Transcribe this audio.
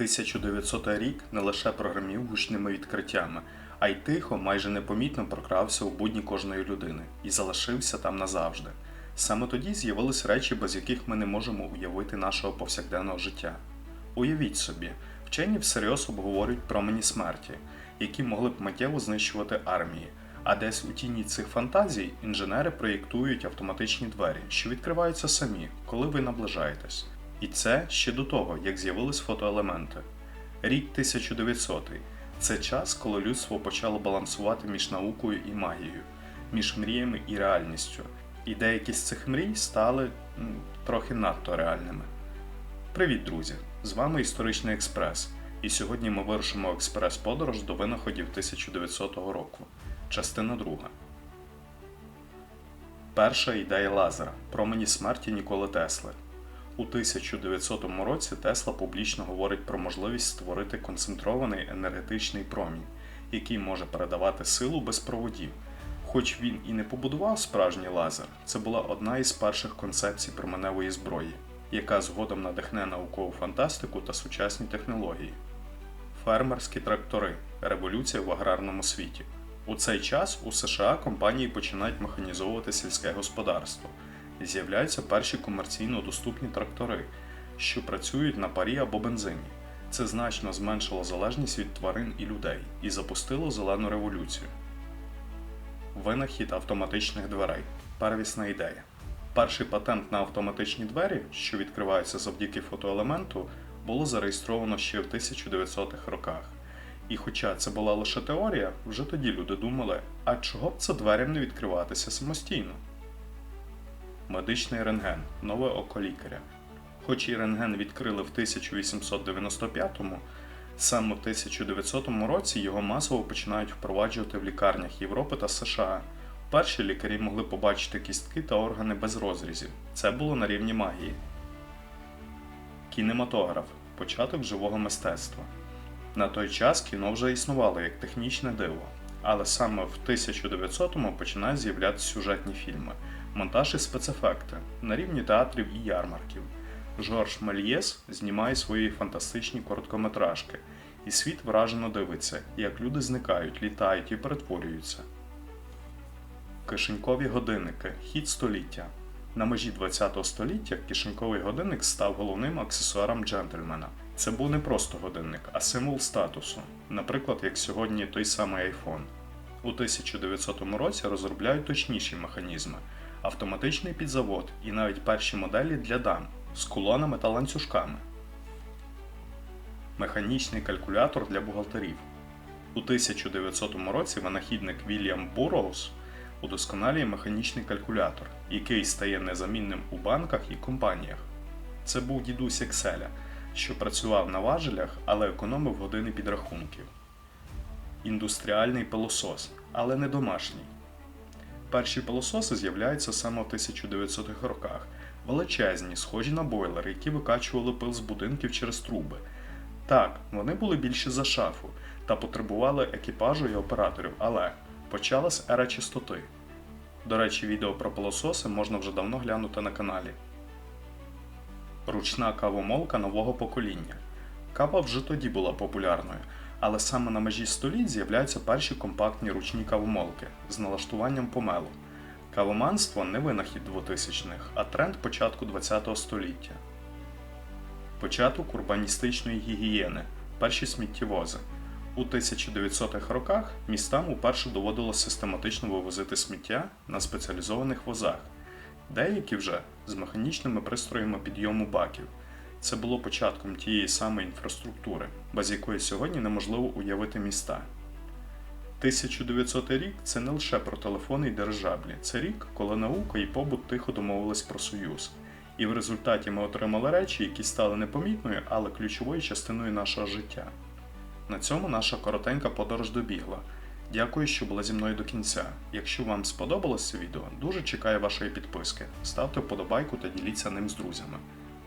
1900 рік не лише програмів гучними відкриттями, а й тихо, майже непомітно прокрався у будні кожної людини і залишився там назавжди. Саме тоді з'явились речі, без яких ми не можемо уявити нашого повсякденного життя. Уявіть собі, вчені всерйоз обговорюють промені смерті, які могли б миттєво знищувати армії. А десь у тіні цих фантазій інженери проєктують автоматичні двері, що відкриваються самі, коли ви наближаєтесь. І це ще до того, як з'явились фотоелементи. Рік 1900 це час, коли людство почало балансувати між наукою і магією, між мріями і реальністю. І деякі з цих мрій стали трохи надто реальними. Привіт, друзі! З вами Історичний Експрес. І сьогодні ми вирушимо експрес-подорож до винаходів 1900 року. Частина друга. Перша ідея лазера промені смерті Ніколи Тесли. У 1900 році Тесла публічно говорить про можливість створити концентрований енергетичний промінь, який може передавати силу без проводів. Хоч він і не побудував справжній лазер, це була одна із перших концепцій променевої зброї, яка згодом надихне наукову фантастику та сучасні технології. Фермерські трактори революція в аграрному світі. У цей час у США компанії починають механізовувати сільське господарство. З'являються перші комерційно доступні трактори, що працюють на парі або бензині. Це значно зменшило залежність від тварин і людей і запустило зелену революцію. Винахід автоматичних дверей. Первісна ідея. Перший патент на автоматичні двері, що відкриваються завдяки фотоелементу, було зареєстровано ще в 1900-х роках. І хоча це була лише теорія, вже тоді люди думали, а чого б це дверям не відкриватися самостійно? Медичний рентген нове око лікаря. Хоч і рентген відкрили в 1895-му, саме в 1900 році його масово починають впроваджувати в лікарнях Європи та США. Перші лікарі могли побачити кістки та органи без розрізів. Це було на рівні магії. Кінематограф початок живого мистецтва. На той час кіно вже існувало як технічне диво, але саме в 1900-му починають з'являтися сюжетні фільми, монтаж і спецефекти на рівні театрів і ярмарків. Жорж Мельєс знімає свої фантастичні короткометражки, і світ вражено дивиться, як люди зникають, літають і перетворюються. Кишенькові годинники хід століття. На межі ХХ століття кишеньковий годинник став головним аксесуаром джентльмена. Це був не просто годинник, а символ статусу, наприклад, як сьогодні той самий iPhone. У 1900 році розробляють точніші механізми, автоматичний підзавод і навіть перші моделі для дам з кулонами та ланцюжками. Механічний калькулятор для бухгалтерів. У 1900 році винахідник Вільям Бурроуз удосконалює механічний калькулятор, який стає незамінним у банках і компаніях. Це був дідусь Екселя, що працював на важелях, але економив години підрахунків. Індустріальний пилосос, але не домашній. Перші пилососи з'являються саме в 1900-х роках, величезні, схожі на бойлери, які викачували пил з будинків через труби. Так, вони були більші за шафу та потребували екіпажу і операторів, але почалась ера чистоти. До речі, відео про пилососи можна вже давно глянути на каналі. Ручна кавомолка нового покоління. Кава вже тоді була популярною, але саме на межі століть з'являються перші компактні ручні кавомолки з налаштуванням помелу. Кавоманство не винахід 2000-х, а тренд початку ХХ століття. Початок урбаністичної гігієни, перші сміттєвози. У 1900-х роках містам уперше доводилось систематично вивозити сміття на спеціалізованих возах, деякі вже з механічними пристроями підйому баків. Це було початком тієї самої інфраструктури, без якої сьогодні неможливо уявити міста. 1900 рік це не лише про телефони й дирижаблі, це рік, коли наука і побут тихо домовились про союз. І в результаті ми отримали речі, які стали непомітною, але ключовою частиною нашого життя. На цьому наша коротенька подорож добігла. Дякую, що були зі мною до кінця. Якщо вам сподобалось це відео, дуже чекаю вашої підписки. Ставте вподобайку та діліться ним з друзями.